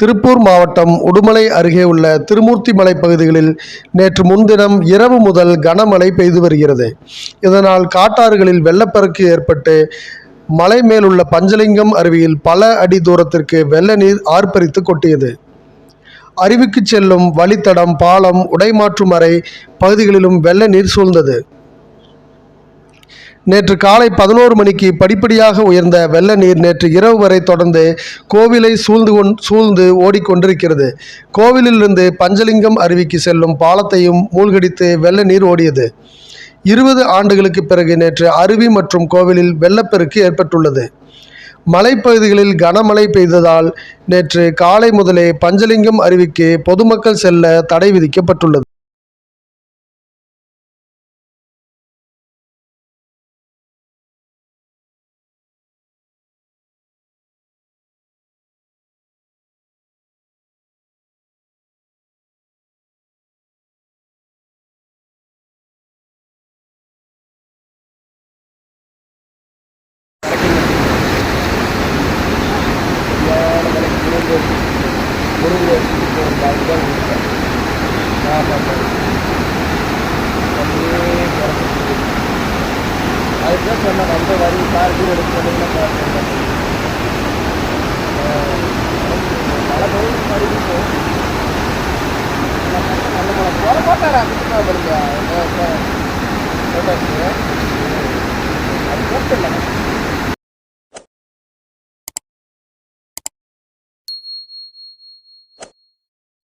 திருப்பூர் மாவட்டம் உடுமலை அருகே உள்ள திருமூர்த்தி மலை பகுதிகளில் நேற்று முன்தினம் இரவு முதல் கனமழை பெய்து வருகிறது. இதனால் காட்டாறுகளில் வெள்ளப்பெருக்கு ஏற்பட்டு மலை மேலுள்ள பஞ்சலிங்கம் அருவியில் பல அடி தூரத்திற்கு வெள்ள நீர் ஆர்ப்பரித்து கொட்டியது. அருவிக்கு செல்லும் வழித்தடம் பாலம் உடைமாற்றும் அறை பகுதிகளிலும் வெள்ள நீர் சூழ்ந்தது. நேற்று காலை பதினோரு மணிக்கு படிப்படியாக உயர்ந்த வெள்ள நீர் நேற்று இரவு வரை தொடர்ந்து கோவிலை சூழ்ந்து கொண் சூழ்ந்து ஓடிக்கொண்டிருக்கிறது. கோவிலிலிருந்து பஞ்சலிங்கம் அருவிக்கு செல்லும் பாலத்தையும் மூழ்கடித்து வெள்ள நீர் ஓடியது. இருபது ஆண்டுகளுக்கு பிறகு நேற்று அருவி மற்றும் கோவிலில் வெள்ளப்பெருக்கு ஏற்பட்டுள்ளது. மலைப்பகுதிகளில் கனமழை பெய்ததால் நேற்று காலை முதலே பஞ்சலிங்கம் அருவிக்கு பொதுமக்கள் செல்ல தடை விதிக்கப்பட்டுள்ளது. அதுதான் சொன்னேன் ரொம்ப வரி கார் எடுத்து பார்த்தேன் பல நல்ல படம் போட மாட்டாரா அதுக்கு இல்லை.